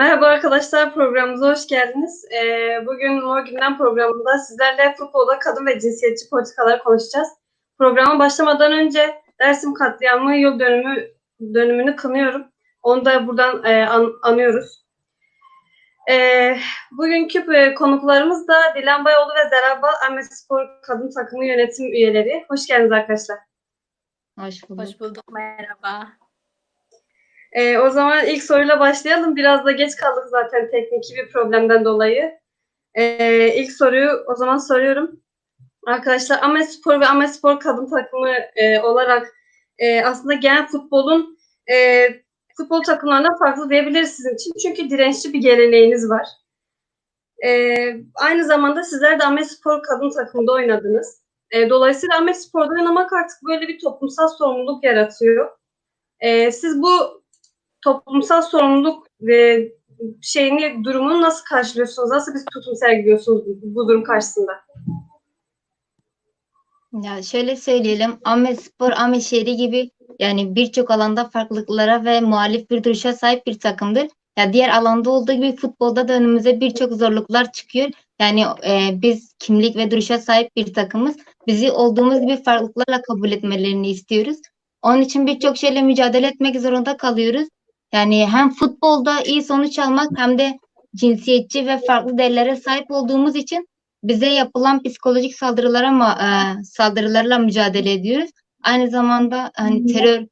Merhaba arkadaşlar, programımıza hoş geldiniz. Ee, bugün Mor Gündem programında sizlerle futbolda kadın ve cinsiyetçi politikaları konuşacağız. Programa başlamadan önce Dersim katliamı yıl dönümü dönümünü kınıyorum. Onu da buradan e, an- anıyoruz. Ee, bugünkü e, konuklarımız da Dilan Bayoğlu ve Zera Bal, Ahmet Spor Kadın Takımı yönetim üyeleri. Hoş geldiniz arkadaşlar. Hoş bulduk. Hoş bulduk, merhaba. Ee, o zaman ilk soruyla başlayalım. Biraz da geç kaldık zaten teknik bir problemden dolayı. Ee, ilk soruyu o zaman soruyorum. Arkadaşlar Ahmet Spor ve Ahmet Spor kadın takımı e, olarak e, aslında genel futbolun e, futbol takımlarından farklı diyebiliriz sizin için. Çünkü dirençli bir geleneğiniz var. E, aynı zamanda sizler de Ahmet Spor kadın takımında oynadınız. E, dolayısıyla Ahmet Spor'da oynamak artık böyle bir toplumsal sorumluluk yaratıyor. E, siz bu toplumsal sorumluluk ve şeyini durumunu nasıl karşılıyorsunuz? Nasıl bir tutum sergiliyorsunuz bu, bu durum karşısında? Ya şöyle söyleyelim, Ahmet Spor, Ahmet Şehri gibi yani birçok alanda farklılıklara ve muhalif bir duruşa sahip bir takımdır. Ya diğer alanda olduğu gibi futbolda da önümüze birçok zorluklar çıkıyor. Yani e, biz kimlik ve duruşa sahip bir takımız. Bizi olduğumuz gibi farklılıklarla kabul etmelerini istiyoruz. Onun için birçok şeyle mücadele etmek zorunda kalıyoruz. Yani hem futbolda iyi sonuç almak hem de cinsiyetçi ve farklı değerlere sahip olduğumuz için bize yapılan psikolojik saldırılara ma- e, saldırılarla mücadele ediyoruz. Aynı zamanda hani terör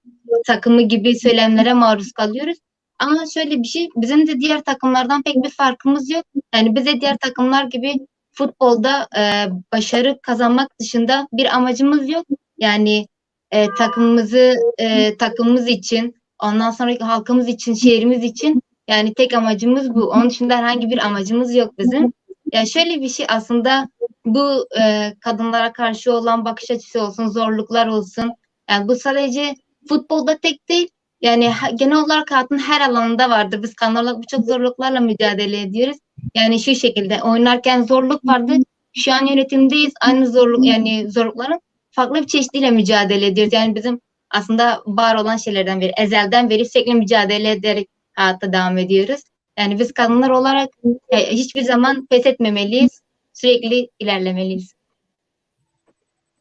takımı gibi söylemlere maruz kalıyoruz. Ama şöyle bir şey, bizim de diğer takımlardan pek bir farkımız yok. Yani biz de diğer takımlar gibi futbolda e, başarı kazanmak dışında bir amacımız yok. Yani e, takımımızı e, takımımız için, ondan sonraki halkımız için, şehrimiz için yani tek amacımız bu. Onun dışında herhangi bir amacımız yok bizim. Ya şöyle bir şey aslında bu e, kadınlara karşı olan bakış açısı olsun, zorluklar olsun. Yani bu sadece futbolda tek değil. Yani genel olarak hayatın her alanında vardır. Biz kadınlar olarak birçok zorluklarla mücadele ediyoruz. Yani şu şekilde oynarken zorluk vardı. Şu an yönetimdeyiz. Aynı zorluk yani zorlukların farklı bir çeşidiyle mücadele ediyoruz. Yani bizim aslında var olan şeylerden biri. Ezelden beri sürekli mücadele ederek hayatta devam ediyoruz. Yani biz kadınlar olarak e, hiçbir zaman pes etmemeliyiz. Sürekli ilerlemeliyiz.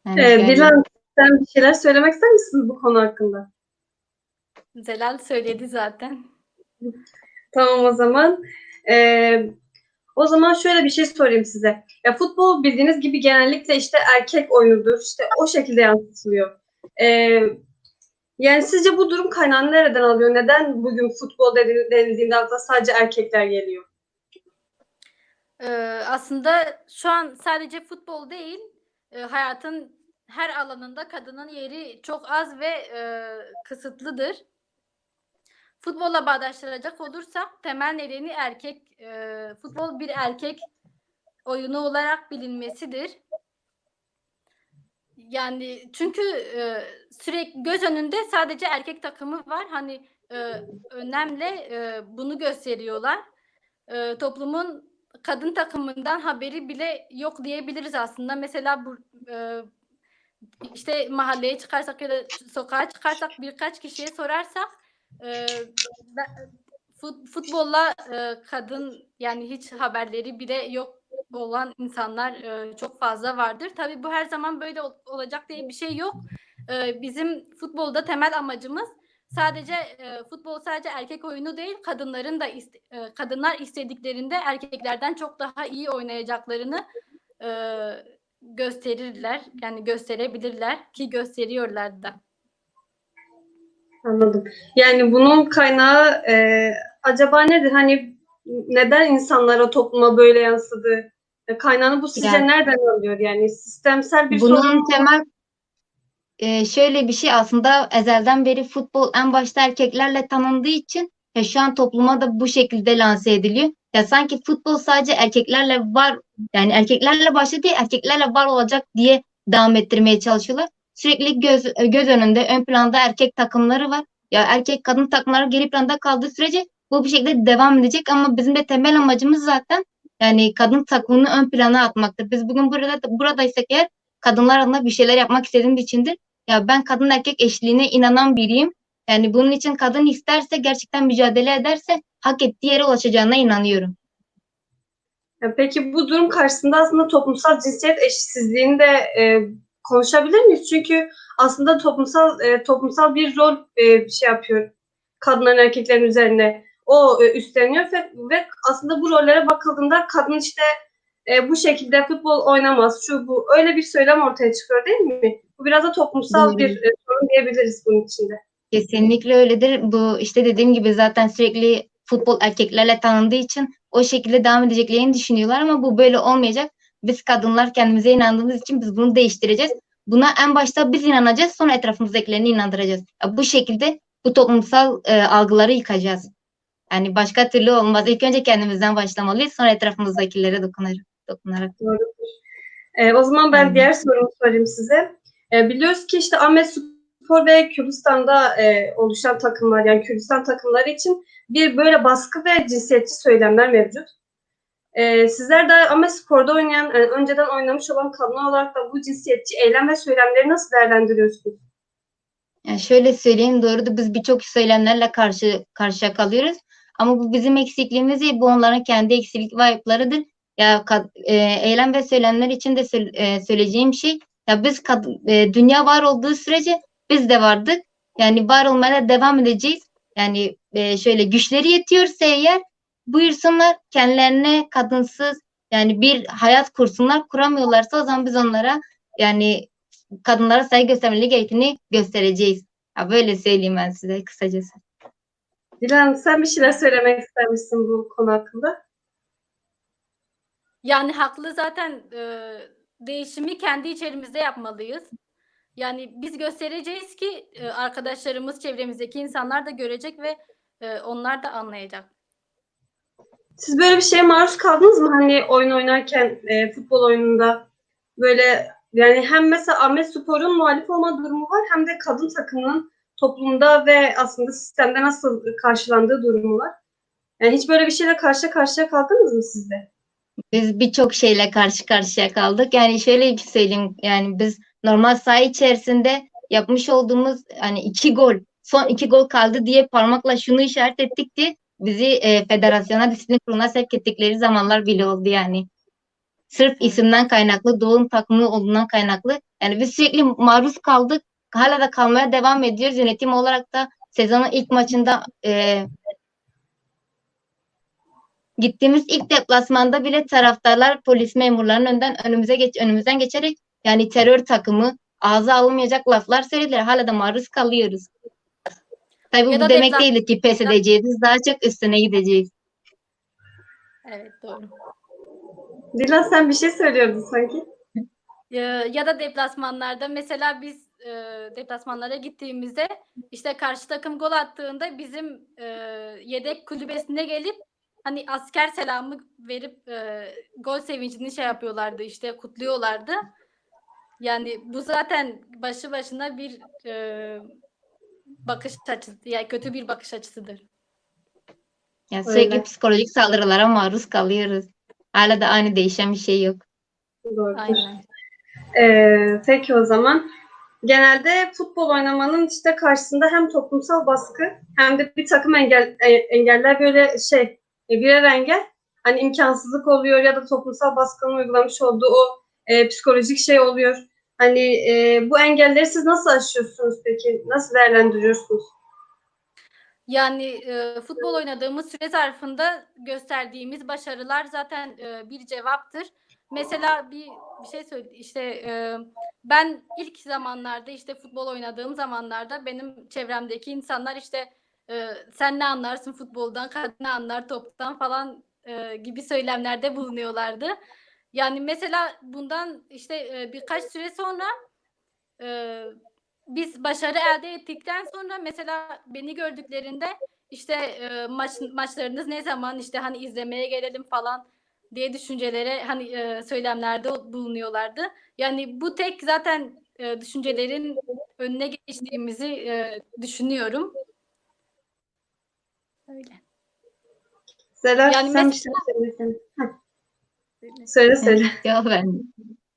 Yani Ee, şöyle- Dilan sen bir şeyler söylemek ister misiniz bu konu hakkında? Zelal söyledi zaten. Tamam o zaman. Ee, o zaman şöyle bir şey sorayım size. Ya futbol bildiğiniz gibi genellikle işte erkek oyunudur. İşte o şekilde yansıtılıyor. Ee, yani sizce bu durum kaynağını nereden alıyor? Neden bugün futbol denildiğinde akla sadece erkekler geliyor? Ee, aslında şu an sadece futbol değil, e, hayatın her alanında kadının yeri çok az ve e, kısıtlıdır. Futbolla bağdaştıracak olursak temel nedeni erkek, e, futbol bir erkek oyunu olarak bilinmesidir. Yani çünkü e, sürekli göz önünde sadece erkek takımı var. Hani e, önemli e, bunu gösteriyorlar. E, toplumun kadın takımından haberi bile yok diyebiliriz aslında. Mesela bu e, işte mahalleye çıkarsak ya da sokağa çıkarsak birkaç kişiye sorarsak e, ben- fut- futbolla e, kadın yani hiç haberleri bile yok olan insanlar e, çok fazla vardır. Tabii bu her zaman böyle ol- olacak diye bir şey yok. E, bizim futbolda temel amacımız sadece e, futbol sadece erkek oyunu değil, kadınların da iste- e, kadınlar istediklerinde erkeklerden çok daha iyi oynayacaklarını e, gösterirler. Yani gösterebilirler ki gösteriyorlar da. Anladım. Yani bunun kaynağı e, acaba nedir? Hani neden insanlara topluma böyle yansıdı? E, Kaynağını bu sizce Yani- nereden alıyor? Yani sistemsel bir sorun Bunun temel e, şöyle bir şey aslında ezelden beri futbol en başta erkeklerle tanındığı için ya şu an topluma da bu şekilde lanse ediliyor. Ya sanki futbol sadece erkeklerle var yani erkeklerle başladı erkeklerle var olacak diye devam ettirmeye çalışıyorlar. Sürekli göz göz önünde ön planda erkek takımları var. Ya erkek kadın takımları geri planda kaldığı sürece bu bir şekilde devam edecek ama bizim de temel amacımız zaten yani kadın takımını ön plana atmaktır. Biz bugün burada buradaysak eğer kadınlar adına bir şeyler yapmak istediğim içindir. Ya ben kadın erkek eşliğine inanan biriyim. Yani bunun için kadın isterse gerçekten mücadele ederse hak ettiği yere ulaşacağına inanıyorum. Peki bu durum karşısında aslında toplumsal cinsiyet eşitsizliğini de e, konuşabilir miyiz? Çünkü aslında toplumsal e, toplumsal bir rol e, şey yapıyor kadınların erkeklerin üzerine. O e, üstleniyor ve, ve aslında bu rollere bakıldığında kadın işte e, bu şekilde futbol oynamaz, şu bu. Öyle bir söylem ortaya çıkıyor değil mi? Bu biraz da toplumsal bir e, sorun diyebiliriz bunun içinde. Kesinlikle öyledir. Bu işte dediğim gibi zaten sürekli futbol erkeklerle tanındığı için o şekilde devam edeceklerini düşünüyorlar ama bu böyle olmayacak. Biz kadınlar kendimize inandığımız için biz bunu değiştireceğiz. Buna en başta biz inanacağız, sonra etrafımızdakilerini inandıracağız. Bu şekilde bu toplumsal e, algıları yıkacağız. Yani başka türlü olmaz. İlk önce kendimizden başlamalıyız, sonra etrafımızdakilere dokunarak. dokunarak. E, o zaman ben Hı. diğer sorumu sorayım size. E, biliyoruz ki işte Ahmet Spor ve Kürdistan'da e, oluşan takımlar yani Kürdistan takımları için bir böyle baskı ve cinsiyetçi söylemler mevcut. E, sizler de Ahmet Spor'da oynayan, yani önceden oynamış olan kadınlar olarak da bu cinsiyetçi eylem ve söylemleri nasıl değerlendiriyorsunuz? Yani şöyle söyleyeyim doğrudur biz birçok söylemlerle karşı karşıya kalıyoruz. Ama bu bizim eksikliğimiz değil, bu onların kendi eksiklik ve ayıplarıdır. Ya e, eylem ve söylemler için de sö- e, söyleyeceğim şey ya biz e, dünya var olduğu sürece biz de vardık. Yani var olmaya devam edeceğiz. Yani e, şöyle güçleri yetiyorsa eğer buyursunlar kendilerine kadınsız yani bir hayat kursunlar kuramıyorlarsa o zaman biz onlara yani kadınlara saygı göstermeleri gerektiğini göstereceğiz. Ya böyle söyleyeyim ben size kısacası. Dilan sen bir şeyler söylemek ister misin bu konu hakkında? Yani haklı zaten e, değişimi kendi içerimizde yapmalıyız. Yani biz göstereceğiz ki e, arkadaşlarımız, çevremizdeki insanlar da görecek ve e, onlar da anlayacak. Siz böyle bir şeye maruz kaldınız mı? Hani oyun oynarken e, futbol oyununda böyle yani hem mesela Ahmet Spor'un muhalif olma durumu var hem de kadın takımının toplumda ve aslında sistemde nasıl karşılandığı durumu var. Yani hiç böyle bir şeyle karşı karşıya kaldınız mı siz de? Biz birçok şeyle karşı karşıya kaldık. Yani şöyle bir söyleyeyim. Yani biz normal saha içerisinde yapmış olduğumuz hani iki gol, son iki gol kaldı diye parmakla şunu işaret ettik diye bizi e, federasyona, disiplin kuruluna sevk ettikleri zamanlar bile oldu yani. Sırf isimden kaynaklı, doğum takımı olduğundan kaynaklı. Yani biz sürekli maruz kaldık. Hala da kalmaya devam ediyoruz. Yönetim olarak da sezonun ilk maçında e, gittiğimiz ilk deplasmanda bile taraftarlar polis memurlarının önden önümüze geç önümüzden geçerek yani terör takımı ağza alınmayacak laflar söylediler. Hala da maruz kalıyoruz. Tabii Ya bu demek depla- değil ki pes edeceğiz. Biz daha çok üstüne gideceğiz. Evet doğru. Dilan sen bir şey söylüyordun sanki. Ya da deplasmanlarda mesela biz e, deplasmanlara gittiğimizde işte karşı takım gol attığında bizim e, yedek kulübesine gelip hani asker selamı verip e, gol sevincini şey yapıyorlardı işte kutluyorlardı. Yani bu zaten başlı başına bir e, bakış açısı yani kötü bir bakış açısıdır. Yani sürekli Öyle. psikolojik saldırılara maruz kalıyoruz. Hala da aynı değişen bir şey yok. Doğrudur. Aynen. Ee, peki o zaman. Genelde futbol oynamanın işte karşısında hem toplumsal baskı hem de bir takım engel e, engeller böyle şey e, birer engel hani imkansızlık oluyor ya da toplumsal baskının uygulamış olduğu o e, psikolojik şey oluyor. Hani e, bu engelleri siz nasıl aşıyorsunuz peki? Nasıl değerlendiriyorsunuz? Yani e, futbol oynadığımız süre zarfında gösterdiğimiz başarılar zaten e, bir cevaptır. Mesela bir bir şey söyle işte e, ben ilk zamanlarda işte futbol oynadığım zamanlarda benim çevremdeki insanlar işte e, sen ne anlarsın futboldan, kadın ne anlar toptan falan e, gibi söylemlerde bulunuyorlardı. Yani mesela bundan işte e, birkaç süre sonra e, biz başarı elde ettikten sonra mesela beni gördüklerinde işte e, maç maçlarınız ne zaman işte hani izlemeye gelelim falan diye düşüncelere hani e, söylemlerde bulunuyorlardı. Yani bu tek zaten e, düşüncelerin önüne geçtiğimizi e, düşünüyorum. Öyle. Selam Yani sen bir mesela- şey söylesene. Heh. Söyle söyle. Yok ben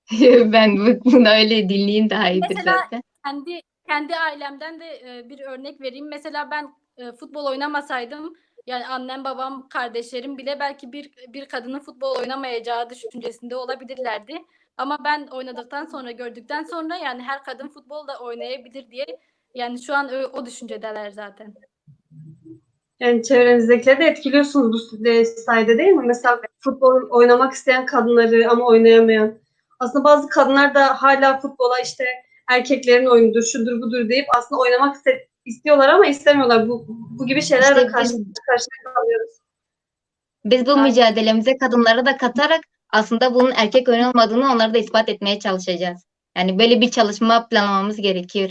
ben bu- bunu öyle dinleyin daha iyidir Mesela- zaten. kendi kendi ailemden de e, bir örnek vereyim. Mesela ben e, futbol oynamasaydım yani annem, babam, kardeşlerim bile belki bir bir kadının futbol oynamayacağı düşüncesinde olabilirlerdi. Ama ben oynadıktan sonra, gördükten sonra yani her kadın futbol da oynayabilir diye yani şu an ö- o düşüncedeler zaten. Yani çevrenizdekileri de etkiliyorsunuz bu e, sayede değil mi? Mesela futbol oynamak isteyen kadınları ama oynayamayan. Aslında bazı kadınlar da hala futbola işte erkeklerin oyunudur, şudur budur deyip aslında oynamak istiyorlar ama istemiyorlar. Bu, bu gibi şeylerle İşte karşı karşıya kalıyoruz. Biz bu Aynen. mücadelemize kadınları da katarak aslında bunun erkek oyun olmadığını onlara da ispat etmeye çalışacağız. Yani böyle bir çalışma planlamamız gerekiyor.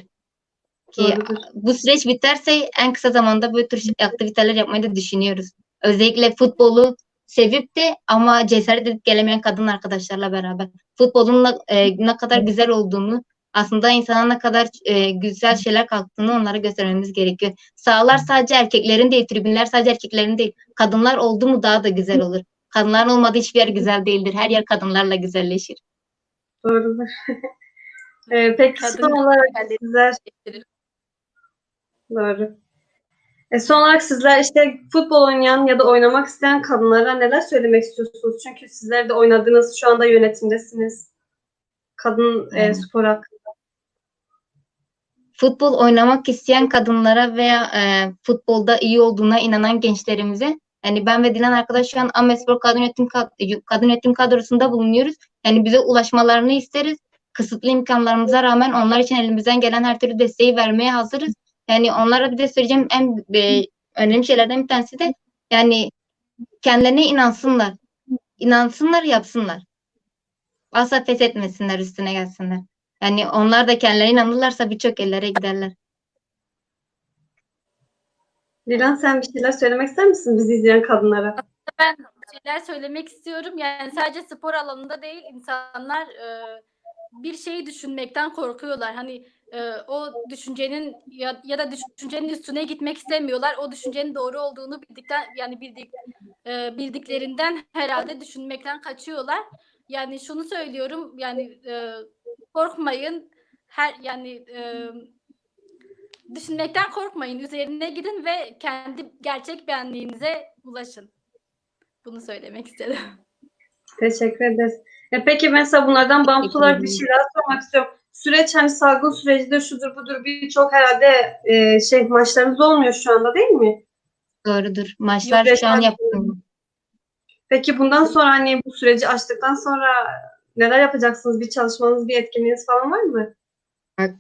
Ki Doğrudur. bu süreç biterse en kısa zamanda böyle tür aktiviteler yapmayı da düşünüyoruz. Özellikle futbolu sevip de ama cesaret edip gelemeyen kadın arkadaşlarla beraber. Futbolun ne, e, ne kadar güzel olduğunu, aslında insana ne kadar e, güzel şeyler kalktığını onlara göstermemiz gerekiyor. Sahalar sadece erkeklerin değil, tribünler sadece erkeklerin değil. Kadınlar oldu mu daha da güzel olur. Kadınların olmadığı hiçbir yer güzel değildir. Her yer kadınlarla güzelleşir. Doğrudur. Ee, peki Kadın son olarak sizler. Doğru. E son olarak sizler işte futbol oynayan ya da oynamak isteyen kadınlara neler söylemek istiyorsunuz? Çünkü sizler de oynadınız, şu anda yönetimdesiniz. Kadın e, Aynen. spor hakkında. Futbol oynamak isteyen kadınlara veya e, futbolda iyi olduğuna inanan gençlerimize yani ben ve Dilan arkadaş şu an Amespor kadın yönetim kad- kadın yönetim kadrosunda bulunuyoruz. Yani bize ulaşmalarını isteriz. Kısıtlı imkanlarımıza rağmen onlar için elimizden gelen her türlü desteği vermeye hazırız. Yani onlara bir de söyleyeceğim en e, önemli şeylerden bir tanesi de yani kendilerine inansınlar. İnansınlar, yapsınlar. Asla pes etmesinler, üstüne gelsinler. Yani onlar da kendilerine inanırlarsa birçok yerlere giderler. Dilan sen bir şeyler söylemek ister misin bizi izleyen kadınlara? Ben şeyler söylemek istiyorum. Yani sadece spor alanında değil insanlar e, bir şeyi düşünmekten korkuyorlar. Hani e, o düşüncenin ya, ya da düşüncenin üstüne gitmek istemiyorlar. O düşüncenin doğru olduğunu bildikten yani bildik e, bildiklerinden herhalde düşünmekten kaçıyorlar. Yani şunu söylüyorum yani e, korkmayın. Her yani e, düşünmekten korkmayın. Üzerine gidin ve kendi gerçek benliğinize ulaşın. Bunu söylemek istedim. Teşekkür ederiz. E peki mesela bunlardan bağımsız olarak bir şey daha sormak istiyorum. Süreç hani salgın sürecidir, şudur budur birçok herhalde e, şey maçlarınız olmuyor şu anda değil mi? Doğrudur. Maçlar Yok, şu an yapılıyor. Peki bundan sonra hani bu süreci açtıktan sonra neler yapacaksınız? Bir çalışmanız, bir etkinliğiniz falan var mı?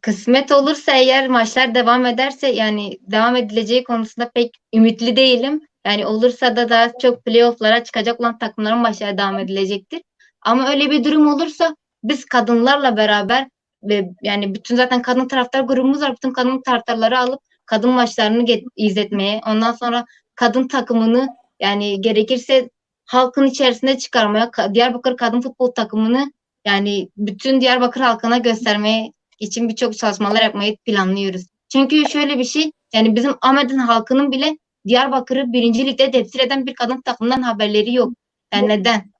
Kısmet olursa eğer maçlar devam ederse yani devam edileceği konusunda pek ümitli değilim. Yani olursa da daha çok playoff'lara çıkacak olan takımların maçları devam edilecektir. Ama öyle bir durum olursa biz kadınlarla beraber ve yani bütün zaten kadın taraftar grubumuz var. Bütün kadın taraftarları alıp kadın maçlarını izletmeye, ondan sonra kadın takımını yani gerekirse halkın içerisinde çıkarmaya, Ka- Diyarbakır kadın futbol takımını yani bütün Diyarbakır halkına göstermeye için birçok çalışmalar yapmayı planlıyoruz. Çünkü şöyle bir şey, yani bizim Ahmet'in halkının bile Diyarbakır'ı birinci ligde temsil eden bir kadın takımından haberleri yok. Yani neden?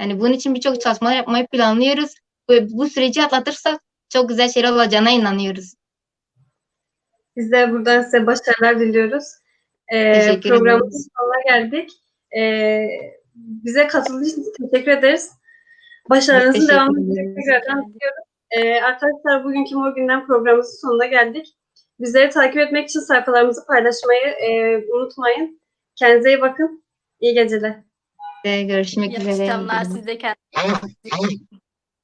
Yani bunun için birçok çalışmalar yapmayı planlıyoruz. Ve bu süreci atlatırsak çok güzel şeyler olacağına inanıyoruz. Biz de buradan size başarılar diliyoruz. Ee, programımızın sonuna geldik. Ee, bize katıldığınız için teşekkür ederiz. Başarınızın Teşekkür devamını tekrardan diliyoruz. Ee, arkadaşlar bugünkü Mor Gündem programımızın sonuna geldik. Bizleri takip etmek için sayfalarımızı paylaşmayı e, unutmayın. Kendinize iyi bakın. İyi geceler. Ve görüşmek İyi üzere. akşamlar size kendinize.